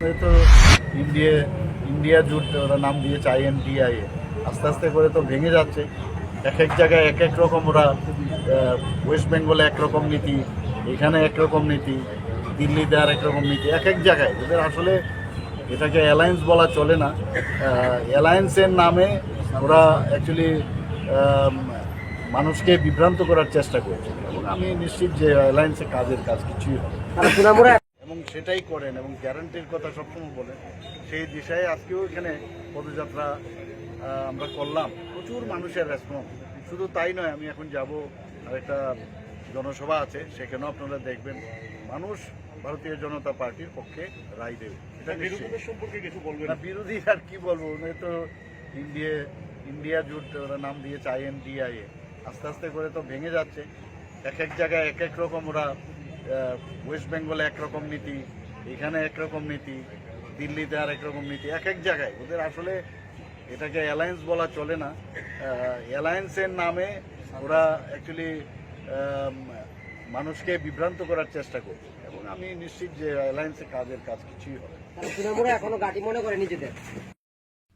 তো India India jute ওরা নাম দিয়েছে আইএনডিআইএ আস্তে আস্তে করে তো ভেঙে যাচ্ছে। এক এক জায়গায় এক এক রকম ওরা ওয়েস্ট বেঙ্গলে একরকম নীতি, এখানে একরকম নীতি, দিল্লিতে আর একরকম নীতি, এক এক জায়গায়। ওদের আসলে এটাকে অ্যালায়েন্স বলা চলে না। অ্যালায়েন্সের নামে ওরা অ্যাকচুয়ালি মানুষকে বিভ্রান্ত করার চেষ্টা করছে। এবং আমি নিশ্চিত যে অ্যালায়েন্সে কাজের কাজ কিছুই হবে এবং সেটাই করেন এবং গ্যারান্টির কথা সবসময় বলেন। সেই দিশায় আজকেও এখানে পদযাত্রা আমরা করলাম। প্রচুর মানুষের রেসপন্স শুধু তাই নয় আমি এখন যাব একটা জনসভা আছে সেখানেও আপনারা দেখবেন মানুষ ভারতীয় জনতা পার্টির পক্ষে রায় দেবে। এটা বিরোধীদের সম্পর্কে কিছু বলবেন? না বিরোধী আর কি বলব? উনি তো ইন্ডিয়া ইন্ডিয়া জুট ওরা নাম দিয়েছে আইএনডিআইএ আস্তে আস্তে করে তো ভেঙে যাচ্ছে। এক এক জায়গায় এক এক রকম ওরা ওয়েস্ট বেঙ্গলে একরকম নীতি, এখানে একরকম নীতি, দিল্লিতে আর একরকম নীতি, এক এক জায়গায়। ওদের আসলে এটাকে অ্যালায়েন্স বলা চলে না। অ্যালায়েন্সের নামে ওরা অ্যাকচুয়ালি মানুষকে বিভ্রান্ত করার চেষ্টা করছে। এবং আমি নিশ্চিত যে অ্যালায়েন্সে কাজের কাজ কিছুই হবে তৃণমূলে এখনও গাটি মনে করে নিজেদের।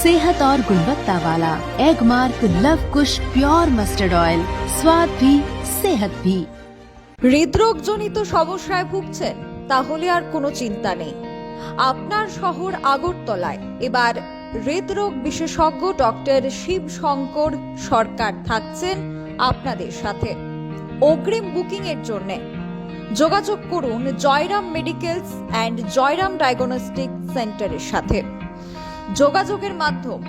सेहत और गुणवत्ता वाला Agmark Luv Kush pure mustard oil स्वाद भी सेहत भी হৃদরোগজনিত সমস্যায় ভুগছেন তাহলে আর কোনো চিন্তা নেই আপনার শহর আগরতলায় এবার হৃদরোগ বিশেষজ্ঞ ডক্টর শিব শঙ্কর সরকার থাকছেন আপনাদের সাথে অগ্রিম বুকিং এর জন্য যোগাযোগ করুন Jairam medicals and Jairam diagnostic সেন্টারের সাথে যোগাযোগের মাধ্যম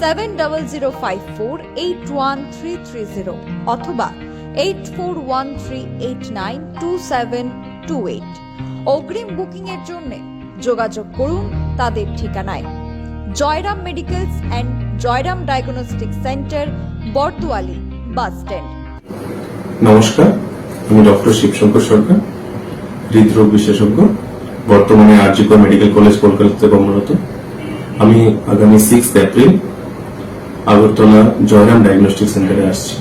seven double zero five four eight one three three zero অথবা eight four one three eight nine two seven two eight অগ্রিম বুকিং এর জন্য যোগাযোগ করুন তাদের ঠিকানায়। Jairam medicals and Jairam diagnostic centre Bardowali bus stand. নমস্কার, আমি ডক্টর শিবশঙ্কর সরকার, হৃদরোগ বিশেষজ্ঞ, বর্তমানে আরজিকর মেডিকেল কলেজ কলকাতাতে কর্মরত। আমি আগামী six April Agartala Jairam diagnostic সেন্টারে আসছি।